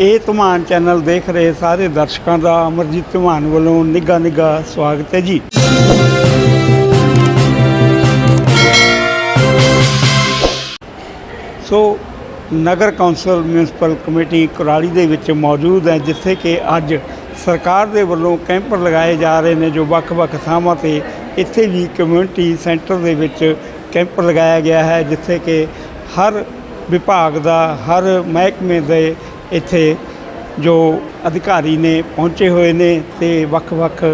ਇਹ ਧਮਾਨ ਚੈਨਲ ਦੇਖ ਰਹੇ ਸਾਰੇ ਦਰਸ਼ਕਾਂ ਦਾ ਅਮਰਜੀਤ ਧਮਾਨ ਵੱਲੋਂ ਨਿੱਘਾ ਨਿੱਘਾ ਸਵਾਗਤ ਹੈ ਜੀ। ਸੋ, ਨਗਰ ਕੌਂਸਲ ਮਿਊਨਿਸਪਲ ਕਮੇਟੀ ਕੁਰਾਲੀ ਦੇ ਵਿੱਚ ਮੌਜੂਦ ਹੈ, ਜਿੱਥੇ ਕਿ ਅੱਜ ਸਰਕਾਰ ਦੇ ਵੱਲੋਂ ਕੈਂਪ ਲਗਾਏ ਜਾ ਰਹੇ ਨੇ ਜੋ ਵੱਖ-ਵੱਖ ਥਾਵਾਂ ਤੇ ਇੱਥੇ ਵੀ ਕਮਿਊਨਿਟੀ ਸੈਂਟਰ ਦੇ ਵਿੱਚ ਕੈਂਪ ਲਗਾਇਆ ਗਿਆ ਹੈ, ਜਿੱਥੇ ਕਿ ਹਰ ਵਿਭਾਗ ਦਾ, ਹਰ ਮਹਿਕਮੇ ਦੇ ਇੱਥੇ ਜੋ ਅਧਿਕਾਰੀ ਨੇ ਪਹੁੰਚੇ ਹੋਏ ਨੇ ਤੇ ਵੱਖ-ਵੱਖ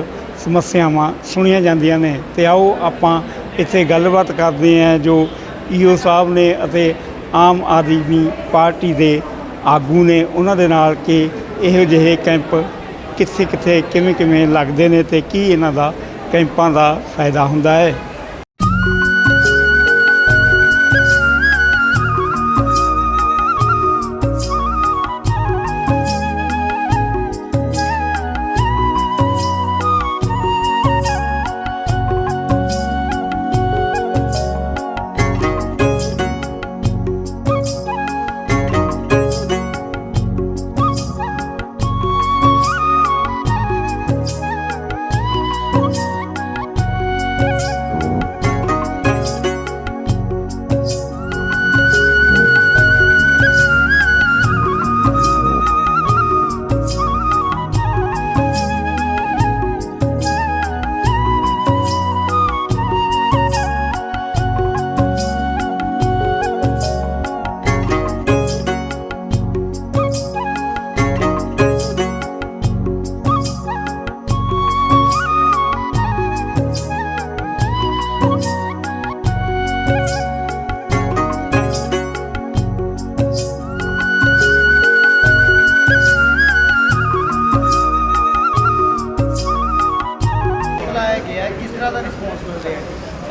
ਸਮੱਸਿਆਵਾਂ ਸੁਣੀਆਂ ਜਾਂਦੀਆਂ ਨੇ। ਤੇ ਆਓ ਆਪਾਂ ਇੱਥੇ ਗੱਲਬਾਤ ਕਰਦੇ ਹਾਂ ਜੋ ਈਓ ਸਾਹਿਬ ਨੇ ਅਤੇ ਆਮ ਆਦਮੀ ਪਾਰਟੀ ਦੇ ਆਗੂ ਨੇ ਉਹਨਾਂ ਦੇ ਨਾਲ ਕਿ ਇਹੋ ਜਿਹੇ ਕੈਂਪ ਕਿੱਥੇ ਕਿੱਥੇ ਕਿਵੇਂ ਕਿਵੇਂ ਲੱਗਦੇ ਨੇ ਤੇ ਕੀ ਇਹਨਾਂ ਦਾ ਕੈਂਪਾਂ ਦਾ ਫਾਇਦਾ ਹੁੰਦਾ ਹੈ।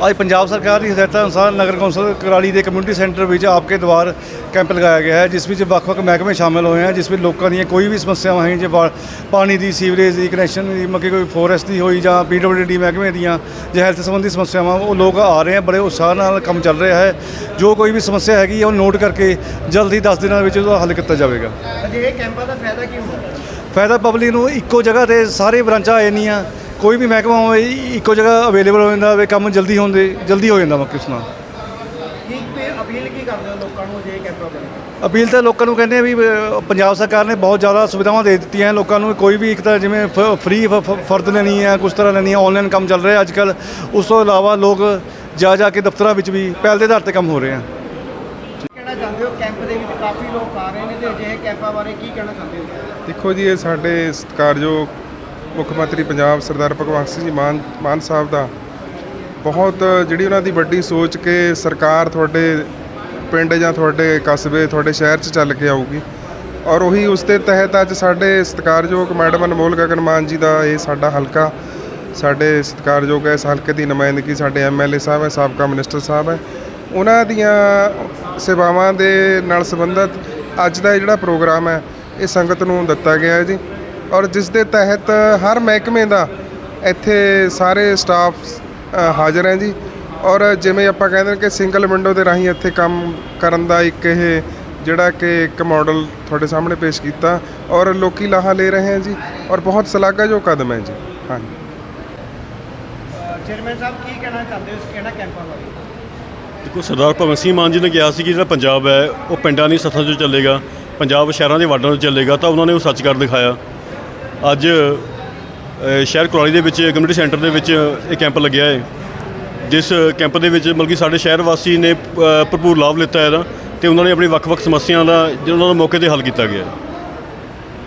ਅੱਜ ਪੰਜਾਬ ਸਰਕਾਰ ਦੀ ਹਦਾਇਤਾਂ ਅਨੁਸਾਰ ਨਗਰ ਕੌਂਸਲ ਕੁਰਾਲੀ ਦੇ ਕਮਿਊਨਿਟੀ ਸੈਂਟਰ ਵਿੱਚ ਆਪਕੇ ਦੁਆਰ ਕੈਂਪ ਲਗਾਇਆ ਗਿਆ ਹੈ ਜਿਸ ਵਿੱਚ ਵੱਖ-ਵੱਖ ਮਹਿਕਮੇ ਸ਼ਾਮਲ ਹੋਏ ਹਨ ਜਿਸ ਵਿੱਚ ਲੋਕਾਂ ਦੀਆਂ ਕੋਈ ਵੀ ਸਮੱਸਿਆਵਾਂ ਹੈ ਜੇ ਪਾਣੀ ਦੀ ਸੀਵਰੇਜ ਦੀ ਕਨੈਕਸ਼ਨ ਦੀ ਮੱਕੇ ਕੋਈ ਫੋਰੈਸਟ ਦੀ ਹੋਈ ਜਾਂ ਪੀਡਬਲਯੂਡੀ ਮਹਿਕਮੇ ਦੀਆਂ ਜਾਂ ਹੈਲਥ ਸੰਬੰਧੀ ਸਮੱਸਿਆਵਾਂ ਉਹ ਲੋਕ ਆ ਰਹੇ ਹਨ ਬੜੇ ਉਤਸ਼ਾਹ ਨਾਲ ਕੰਮ ਚੱਲ ਰਿਹਾ ਹੈ। ਜੋ ਕੋਈ ਵੀ ਸਮੱਸਿਆ ਹੈਗੀ ਉਹ ਨੋਟ ਕਰਕੇ ਜਲਦੀ 10 ਦਿਨਾਂ ਵਿੱਚ ਉਹਦਾ ਹੱਲ ਕੀਤਾ ਜਾਵੇਗਾ। ਅਜਿਹੇ ਕੈਂਪਾਂ ਦਾ ਫਾਇਦਾ ਕੀ ਹੁੰਦਾ ਫਾਇਦਾ ਪਬਲਿਕ ਨੂੰ ਇੱਕੋ ਜਗ੍ਹਾ ਤੇ ਸਾਰੇ ਬ੍ਰਾਂਚਾਂ ਆ ਜਾਂਦੀਆਂ ਕੋਈ ਵੀ ਮਹਿਕਮਾ ਹੋਵੇ ਇੱਕੋ ਜਗ੍ਹਾ ਅਵੇਲੇਬਲ ਹੋ ਜਾਂਦਾ ਵੇ ਕੰਮ ਜਲਦੀ ਹੁੰਦੇ ਜਲਦੀ ਹੋ ਜਾਂਦਾ ਮੱਕੀ ਉਸ ਨਾਲ ਕੀ ਤੇ ਅਪੀਲ ਕੀ ਕਰਦੇ ਹੋ ਲੋਕਾਂ ਨੂੰ ਅਜਿਹੇ ਕੈਂਪਾਂ ਬਾਰੇ ਅਪੀਲ ਤਾਂ ਲੋਕਾਂ ਨੂੰ ਕਹਿੰਦੇ ਆ ਵੀ ਅਹ, ਪੰਜਾਬ ਸਰਕਾਰ ਨੇ ਬਹੁਤ ਜ਼ਿਆਦਾ ਸੁਵਿਧਾਵਾਂ ਦੇ ਦਿੱਤੀਆਂ ਲੋਕਾਂ ਨੂੰ ਕੋਈ ਵੀ ਇੱਕ ਤਾਂ ਜਿਵੇਂ ਫ੍ਰੀ ਫਰਦ ਲੈਣੀ ਹੈ ਕੁਝ ਤਰ੍ਹਾਂ ਲੈਣੀ ਹੈ ਆਨਲਾਈਨ ਕੰਮ ਚੱਲ ਰਿਹਾ ਅੱਜ ਕੱਲ ਉਸ ਤੋਂ ਇਲਾਵਾ ਲੋਕ ਜਾ ਜਾ ਕੇ ਦਫ਼ਤਰਾਂ ਵਿੱਚ ਵੀ ਪਹਿਲ ਦੇ ਆਧਾਰ ਤੇ ਕੰਮ ਹੋ ਰਹੇ ਆ। ਕਹਿਣਾ ਚਾਹੁੰਦੇ ਹੋ? ਕੈਂਪ ਦੇ ਵਿੱਚ ਕਾਫੀ ਲੋਕ ਆ ਰਹੇ ਨੇ ਤੇ ਅਜਿਹੇ ਕੈਂਪਾਂ ਬਾਰੇ ਕੀ ਕਹਿਣਾ ਚਾਹੁੰਦੇ ਹੋ? ਦੇਖੋ ਜੀ ਇਹ ਸਾਡੇ ਸਤਿਕਾਰਯੋਗ ਮੁੱਖ ਮੰਤਰੀ ਪੰਜਾਬ ਸਰਦਾਰ ਭਗਵੰਤ ਸਿੰਘ ਜੀ ਮਾਨ ਮਾਨ ਸਾਹਿਬ ਦਾ ਬਹੁਤ ਜਿਹੜੀ ਉਹਨਾਂ ਦੀ ਵੱਡੀ ਸੋਚ ਕਿ ਸਰਕਾਰ ਤੁਹਾਡੇ ਪਿੰਡ ਜਾਂ ਤੁਹਾਡੇ ਕਸਬੇ, ਤੁਹਾਡੇ ਸ਼ਹਿਰ 'ਚ ਚੱਲ ਕੇ ਆਊਗੀ ਔਰ ਉਹੀ ਉਸ ਦੇ ਤਹਿਤ ਅੱਜ ਸਾਡੇ ਸਤਿਕਾਰਯੋਗ ਮੈਡਮ ਅਨਮੋਲ ਗਗਨ ਮਾਨ ਜੀ ਦਾ ਇਹ ਸਾਡਾ ਹਲਕਾ, ਸਾਡੇ ਸਤਿਕਾਰਯੋਗ ਇਸ ਹਲਕੇ ਦੀ ਨੁਮਾਇੰਦਗੀ ਸਾਡੇ ਐਮਐਲਏ ਸਾਹਿਬ ਹੈ, ਸਾਬਕਾ ਮਿਨਿਸਟਰ ਸਾਹਿਬ ਹੈ। ਉਹਨਾਂ ਦੀਆਂ ਸੇਵਾਵਾਂ ਦੇ ਨਾਲ ਸੰਬੰਧਿਤ ਅੱਜ ਦਾ ਇਹ ਜਿਹੜਾ ਪ੍ਰੋਗਰਾਮ ਹੈ, ਇਹ ਸੰਗਤ ਨੂੰ ਦਿੱਤਾ ਗਿਆ ਹੈ ਜੀ। ਔਰ ਜਿਸ ਦੇ ਤਹਿਤ ਹਰ ਮਹਿਕਮੇ ਦਾ ਇੱਥੇ ਸਾਰੇ ਸਟਾਫ ਹਾਜ਼ਰ ਹੈ ਜੀ। ਔਰ ਜਿਵੇਂ ਆਪਾਂ ਕਹਿੰਦੇ ਨੇ ਕਿ ਸਿੰਗਲ ਵਿੰਡੋ ਦੇ ਰਾਹੀਂ ਇੱਥੇ ਕੰਮ ਕਰਨ ਦਾ ਇੱਕ ਇਹ ਜਿਹੜਾ ਕਿ ਇੱਕ ਮਾਡਲ ਤੁਹਾਡੇ ਸਾਹਮਣੇ ਪੇਸ਼ ਕੀਤਾ ਔਰ ਲੋਕੀ ਲਾਹਾ ਲੈ ਰਹੇ ਹੈ ਜੀ ਔਰ ਬਹੁਤ ਸ਼ਲਾਘਾਯੋਗ ਕਦਮ ਹੈ ਜੀ। ਹਾਂਜੀ। ਚੇਅਰਮੈਨ ਸਾਹਿਬ ਕੀ ਕਹਿਣਾ ਚਾਹੁੰਦੇ ਹੋ ਇਸ ਇਹਨਾਂ ਕੈਂਪਾਂ ਬਾਰੇ ਦੇਖੋ ਸਰਦਾਰ ਭਗਵੰਤ ਸਿੰਘ ਮਾਨ ਜੀ ਨੇ ਕਿਹਾ ਸੀ ਕਿ ਜਿਹੜਾ ਪੰਜਾਬ ਹੈ ਉਹ ਪਿੰਡਾਂ ਦੀ ਸੱਥਾਂ 'ਚੋਂ ਚੱਲੇਗਾ ਪੰਜਾਬ ਸ਼ਹਿਰਾਂ ਦੇ ਵਾਰਡਾਂ 'ਚੋਂ ਚੱਲੇਗਾ ਤਾਂ ਉਹਨਾਂ ਨੇ ਉਹ ਸੱਚ ਕਰ ਦਿਖਾਇਆ। ਅੱਜ ਸ਼ਹਿਰ ਕੁਰਾਲੀ ਦੇ ਵਿੱਚ ਕਮਿਊਨਿਟੀ ਸੈਂਟਰ ਦੇ ਵਿੱਚ ਇਹ ਕੈਂਪ ਲੱਗਿਆ ਹੈ। ਜਿਸ ਕੈਂਪ ਦੇ ਵਿੱਚ ਮਤਲਬ ਕਿ ਸਾਡੇ ਸ਼ਹਿਰ ਵਾਸੀ ਨੇ ਭਰਪੂਰ ਲਾਭ ਲਿੱਤਾ ਇਹਦਾ ਤੇ ਉਹਨਾਂ ਨੇ ਆਪਣੀ ਵੱਖ-ਵੱਖ ਸਮੱਸਿਆਵਾਂ ਦਾ ਜਿਹੜਾ ਉਹਨਾਂ ਦਾ ਮੌਕੇ ਤੇ ਹੱਲ ਕੀਤਾ ਗਿਆ।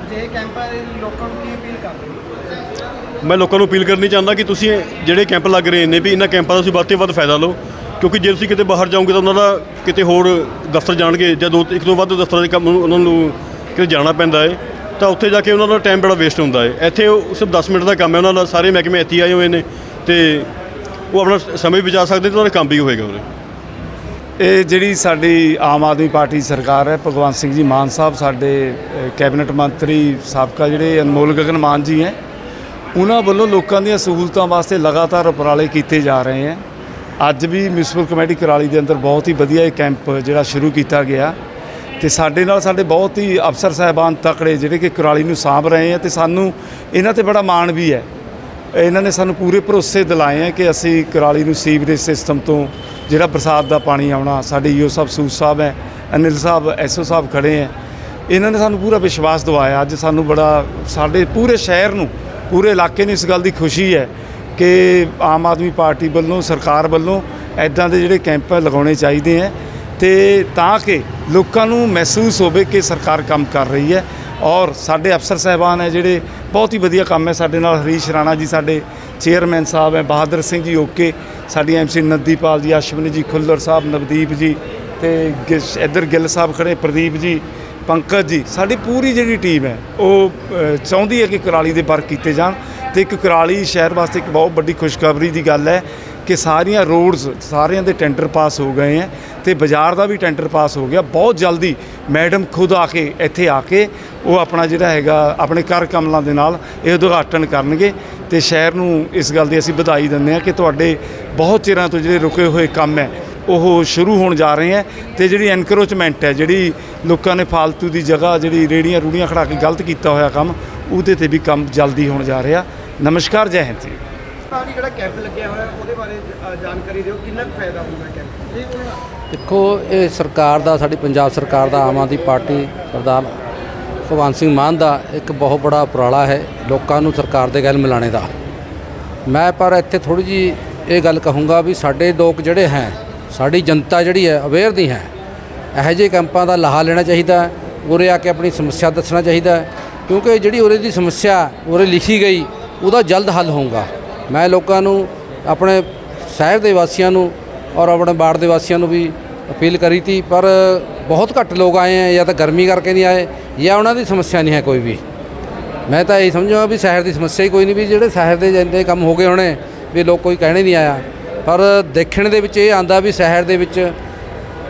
ਅਜਿਹੇ ਕੈਂਪਾਂ ਲੋਕਾਂ ਨੂੰ ਕੀ ਅਪੀਲ ਕਰਦੇ ਮੈਂ ਲੋਕਾਂ ਨੂੰ ਅਪੀਲ ਕਰਨੀ ਚਾਹੁੰਦਾ ਕਿ ਤੁਸੀਂ ਜਿਹੜੇ ਕੈਂਪ ਲੱਗ ਰਹੇ ਨੇ ਵੀ ਇਹਨਾਂ ਕੈਂਪਾਂ ਦਾ ਤੁਸੀਂ ਵੱਧ ਤੋਂ ਵੱਧ ਫਾਇਦਾ ਲਓ ਕਿਉਂਕਿ ਜੇ ਤੁਸੀਂ ਕਿਤੇ ਬਾਹਰ ਜਾਓਗੇ ਤਾਂ ਉਹਨਾਂ ਦਾ ਕਿਤੇ ਹੋਰ ਦਫ਼ਤਰ ਜਾਣਗੇ ਜਾਂ ਦੋ ਇੱਕ ਤੋਂ ਵੱਧ ਦਫ਼ਤਰਾਂ ਦੇ ਕੰਮ ਉਹਨਾਂ ਨੂੰ ਕਿਤੇ ਜਾਣਾ ਪੈਂਦਾ ਹੈ। ਤਾਂ ਉੱਥੇ ਜਾ ਕੇ ਉਹਨਾਂ ਦਾ ਟਾਈਮ ਬੜਾ ਵੇਸਟ ਹੁੰਦਾ ਹੈ। ਇੱਥੇ ਉਹ ਸਿਰਫ 10 ਮਿੰਟ ਦਾ ਕੰਮ ਹੈ, ਉਹਨਾਂ ਦਾ ਸਾਰੇ ਮਹਿਕਮੇ ਇੱਥੇ ਆਏ ਹੋਏ ਨੇ ਤੇ ਉਹ ਆਪਣਾ ਸਮੇਂ ਵੀ ਬਚਾ ਸਕਦੇ ਤੇ ਉਹਨਾਂ ਦਾ ਕੰਮ ਵੀ ਹੋਏਗਾ ਉਹਦੇ ਇਹ ਜਿਹੜੀ ਸਾਡੀ ਆਮ ਆਦਮੀ ਪਾਰਟੀ ਸਰਕਾਰ ਹੈ, ਭਗਵੰਤ ਸਿੰਘ ਜੀ ਮਾਨ ਸਾਹਿਬ, ਸਾਡੇ ਕੈਬਨਿਟ ਮੰਤਰੀ ਸਾਬਕਾ ਜਿਹੜੇ ਅਨਮੋਲ ਗਗਨ ਮਾਨ ਜੀ ਹੈ, ਉਹਨਾਂ ਵੱਲੋਂ ਲੋਕਾਂ ਦੀਆਂ ਸਹੂਲਤਾਂ ਵਾਸਤੇ ਲਗਾਤਾਰ ਉਪਰਾਲੇ ਕੀਤੇ ਜਾ ਰਹੇ ਹੈ। ਅੱਜ ਵੀ ਮਿਊਨਿਸਪਲ ਕਮੇਟੀ ਕਰਾਲੀ ਦੇ ਅੰਦਰ ਬਹੁਤ ਹੀ ਵਧੀਆ ਇਹ ਕੈਂਪ ਜਿਹੜਾ ਸ਼ੁਰੂ ਕੀਤਾ ਗਿਆ। ਤੇ ਸਾਡੇ ਨਾਲ ਸਾਡੇ ਬਹੁਤ ਹੀ ਅਫਸਰ ਸਾਹਿਬਾਨ ਤਕੜੇ ਜਿਹੜੇ ਕਿ ਕੁਰਾਲੀ ਨੂੰ ਸਾਂਭ ਰਹੇ ਆ ਤੇ ਸਾਨੂੰ ਇਹਨਾਂ ਤੇ ਬੜਾ ਮਾਣ ਵੀ ਹੈ। ਇਹਨਾਂ ਨੇ ਸਾਨੂੰ ਪੂਰੇ ਭਰੋਸੇ ਦਿਲਾਏ ਆ ਕਿ ਅਸੀਂ ਕੁਰਾਲੀ ਨੂੰ ਸੀਵਰੇਜ ਸਿਸਟਮ ਤੋਂ ਜਿਹੜਾ ਬਰਸਾਤ ਦਾ ਪਾਣੀ ਆਉਣਾ ਸਾਡੇ ਈਓ ਸਾਹਿਬ ਸੂਦ ਸਾਹਿਬ ਹੈ, ਅਨਿਲ ਸਾਹਿਬ ਐਸਓ ਸਾਹਿਬ ਖੜੇ ਹੈ। ਇਹਨਾਂ ਨੇ ਸਾਨੂੰ ਪੂਰਾ ਵਿਸ਼ਵਾਸ ਦਿਵਾਇਆ। ਅੱਜ ਸਾਨੂੰ ਬੜਾ ਸਾਡੇ ਪੂਰੇ ਸ਼ਹਿਰ ਨੂੰ, ਪੂਰੇ ਇਲਾਕੇ ਨੂੰ ਇਸ ਗੱਲ ਦੀ ਖੁਸ਼ੀ ਹੈ ਕਿ ਆਮ ਆਦਮੀ ਪਾਰਟੀ ਵੱਲੋਂ, ਸਰਕਾਰ ਵੱਲੋਂ ਐਦਾਂ ਦੇ ਜਿਹੜੇ ਕੈਂਪ ਲਗਾਉਣੇ ਚਾਹੀਦੇ ਹੈ। ਤੇ ਤਾਂ ਕਿ ਲੋਕਾਂ ਨੂੰ ਮਹਿਸੂਸ ਹੋਵੇ ਕਿ ਸਰਕਾਰ ਕੰਮ ਕਰ ਰਹੀ ਹੈ ਔਰ ਸਾਡੇ ਅਫਸਰ ਸਾਹਿਬਾਨ ਹੈ ਜਿਹੜੇ ਬਹੁਤ ਹੀ ਵਧੀਆ ਕੰਮ ਹੈ ਸਾਡੇ ਨਾਲ ਹਰੀਸ਼ ਰਾਣਾ ਜੀ, ਸਾਡੇ ਚੇਅਰਮੈਨ ਸਾਹਿਬ ਹੈ, ਬਹਾਦਰ ਸਿੰਘ ਜੀ, ਓਕੇ, ਸਾਡੀ ਐਮਸੀ ਨਦੀਪਾਲ ਜੀ, ਅਸ਼ਵਨੀ ਜੀ, ਖੁੱਲਰ ਸਾਹਿਬ, ਨਵਦੀਪ ਜੀ ਤੇ ਗਿ- ਇੱਧਰ ਗਿੱਲ ਸਾਹਿਬ ਖੜੇ, ਪ੍ਰਦੀਪ ਜੀ, ਪੰਕਜ ਜੀ, ਸਾਡੀ ਪੂਰੀ ਜਿਹੜੀ ਟੀਮ ਹੈ ਉਹ ਚਾਹੁੰਦੀ ਹੈ ਕਿ ਕੁਰਾਲੀ ਦੇ ਵਰਕ ਕੀਤੇ ਜਾਣ ਤੇ ਇੱਕ ਕੁਰਾਲੀ ਸ਼ਹਿਰ ਵਾਸਤੇ ਇੱਕ ਬਹੁਤ ਵੱਡੀ ਖੁਸ਼ਖਬਰੀ ਦੀ ਗੱਲ ਹੈ ਕਿ ਸਾਰੀਆਂ ਰੋਡਸ, ਸਾਰਿਆਂ ਦੇ ਟੈਂਡਰ ਪਾਸ ਹੋ ਗਏ ਹੈ ਤੇ ਬਾਜ਼ਾਰ ਦਾ ਵੀ ਟੈਂਡਰ ਪਾਸ ਹੋ ਗਿਆ। ਬਹੁਤ ਜਲਦੀ ਮੈਡਮ ਖੁਦ ਆ ਕੇ ਇੱਥੇ ਆ ਕੇ ਉਹ ਆਪਣਾ ਜਿਹੜਾ ਹੈਗਾ ਆਪਣੇ ਕਰ ਕਮਲਾਂ ਦੇ ਨਾਲ ਇਹ ਉਦਘਾਟਨ ਕਰਨਗੇ ਤੇ ਸ਼ਹਿਰ ਨੂੰ ਇਸ ਗੱਲ ਦੀ ਅਸੀਂ ਵਧਾਈ ਦਿੰਦੇ ਹਾਂ ਕਿ ਤੁਹਾਡੇ ਬਹੁਤ ਚਿਰਾਂ ਤੋਂ ਜਿਹੜੇ ਰੁਕੇ ਹੋਏ ਕੰਮ ਹੈ ਉਹ ਸ਼ੁਰੂ ਹੋਣ ਜਾ ਰਹੇ ਹੈ ਤੇ ਜਿਹੜੀ ਐਨਕਰੋਚਮੈਂਟ ਹੈ ਜਿਹੜੀ ਲੋਕਾਂ ਨੇ ਫਾਲਤੂ ਦੀ ਜਗ੍ਹਾ ਜਿਹੜੀ ਰੇੜੀਆਂ ਰੂੜੀਆਂ ਖੜਾ ਕੇ ਗਲਤ ਕੀਤਾ ਹੋਇਆ ਕੰਮ ਉਹਦੇ ਤੇ ਵੀ ਕੰਮ ਜਲਦੀ ਹੋਣ ਜਾ ਰਿਹਾ। ਨਮਸਕਾਰ ਜੈ ਹਿੰਦ ਜੀ। ਜਿਹੜਾ ਕੈਂਪ ਲੱਗਿਆ ਹੋਇਆ ਉਹਦੇ ਬਾਰੇ ਜਾਣਕਾਰੀ ਦਿਓ। ਕਿੰਨਾ ਫਾਇਦਾ ਹੋਊਗਾ ਕੈਂਪ? ਦੇਖੋ, ਇਹ ਸਰਕਾਰ ਦਾ, ਸਾਡੀ ਪੰਜਾਬ ਸਰਕਾਰ ਦਾ, ਆਮ ਆਦਮੀ ਪਾਰਟੀ ਸਰਦਾਰ ਭਗਵੰਤ ਸਿੰਘ ਮਾਨ ਦਾ ਇੱਕ ਬਹੁਤ ਬੜਾ ਉਪਰਾਲਾ ਹੈ ਲੋਕਾਂ ਨੂੰ ਸਰਕਾਰ ਦੇ ਗੱਲ ਮਿਲਾਣੇ ਦਾ। ਮੈਂ ਪਰ ਇੱਥੇ ਥੋੜੀ ਜੀ ਇਹ ਗੱਲ ਕਹੂੰਗਾ ਵੀ ਸਾਡੇ ਲੋਕ ਜਿਹੜੇ ਹੈ, ਸਾਡੀ ਜਨਤਾ ਜਿਹੜੀ ਹੈ, ਅਵੇਅਰ ਦੀ ਹੈ। ਇਹੋ ਜਿਹੇ ਕੈਂਪਾਂ ਦਾ ਲਾਹਾ ਲੈਣਾ ਚਾਹੀਦਾ ਉਰੇ ਆ ਕੇ ਆਪਣੀ ਸਮੱਸਿਆ ਦੱਸਣਾ ਚਾਹੀਦਾ ਕਿਉਂਕਿ ਜਿਹੜੀ ਉਰੇ ਦੀ ਸਮੱਸਿਆ, ਉਰੇ ਲਿਖੀ ਗਈ, ਉਹਦਾ ਜਲਦ ਹੱਲ ਹੋਊਗਾ। ਮੈਂ ਲੋਕਾਂ ਨੂੰ, ਆਪਣੇ ਸ਼ਹਿਰ ਦੇ ਵਾਸੀਆਂ ਨੂੰ ਔਰ ਆਪਣੇ ਬਾੜ ਦੇ ਵਾਸੀਆਂ ਨੂੰ ਵੀ ਅਪੀਲ ਕਰੀ ਤੀ, ਪਰ ਬਹੁਤ ਘੱਟ ਲੋਕ ਆਏ ਹੈ ਜਾਂ ਤਾਂ ਗਰਮੀ ਕਰਕੇ ਨਹੀਂ ਆਏ, ਜਾਂ ਉਹਨਾਂ ਦੀ ਸਮੱਸਿਆ ਨਹੀਂ ਹੈ ਕੋਈ ਵੀ। ਮੈਂ ਤਾਂ ਇਹ ਸਮਝਾਂ ਵੀ ਸ਼ਹਿਰ ਦੀ ਸਮੱਸਿਆ ਹੀ ਕੋਈ ਨਹੀਂ, ਵੀ ਜਿਹੜੇ ਸ਼ਹਿਰ ਦੇ ਜਾਂਦੇ ਕੰਮ ਹੋ ਗਏ ਹੋਣੇ, ਵੀ ਲੋਕ ਕੋਈ ਕਹਿਣੇ ਨਹੀਂ ਆਇਆ। ਪਰ ਦੇਖਣ ਦੇ ਵਿੱਚ ਇਹ ਆਂਦਾ ਵੀ ਸ਼ਹਿਰ ਦੇ ਵਿੱਚ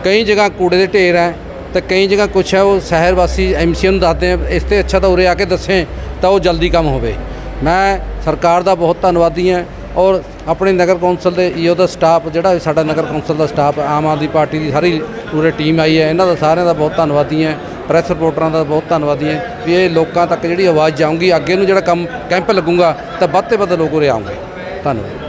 ਕਈ ਜਗ੍ਹਾ ਕੂੜੇ ਦੇ ਢੇਰ ਹੈ, ਤੇ ਕਈ ਜਗ੍ਹਾ ਕੁਛ ਹੈ, ਉਹ ਸ਼ਹਿਰ ਵਾਸੀ ਐਮਸੀ ਨੂੰ ਦੱਸਦੇ ਆ, ਇਸ ਤੇ ਅੱਛਾ ਤਾਂ ਉਰੇ ਆ ਕੇ ਦੱਸੇ, ਤਾਂ ਉਹ ਜਲਦੀ ਕੰਮ ਹੋਵੇ। ਮੈਂ ਸਰਕਾਰ ਦਾ ਬਹੁਤ ਧੰਨਵਾਦੀ ਹਾਂ ਔਰ ਆਪਣੇ ਨਗਰ ਕੌਂਸਲ ਦੇ ਈਓ ਦਾ ਸਟਾਫ, ਜਿਹੜਾ ਸਾਡਾ ਨਗਰ ਕੌਂਸਲ ਦਾ ਸਟਾਫ, ਆਮ ਆਦਮੀ ਪਾਰਟੀ ਦੀ ਸਾਰੀ ਪੂਰੇ ਟੀਮ ਆਈ ਹੈ। ਇਹਨਾਂ ਦਾ ਸਾਰਿਆਂ ਦਾ ਬਹੁਤ ਧੰਨਵਾਦੀ ਹਾਂ। ਪ੍ਰੈਸ ਰਿਪੋਰਟਰਾਂ ਦਾ ਬਹੁਤ ਧੰਨਵਾਦੀ ਹਾਂ ਵੀ ਇਹ ਲੋਕਾਂ ਤੱਕ ਜਿਹੜੀ ਆਵਾਜ਼ ਜਾਊਗੀ, ਅੱਗੇ ਨੂੰ ਜਿਹੜਾ ਕੰਮ ਕੈਂਪ ਲੱਗੂਗਾ, ਤਾਂ ਵੱਧ ਤੋਂ ਵੱਧ ਲੋਕ ਉਰੇ ਆਉਂਗੇ ਧੰਨਵਾਦ।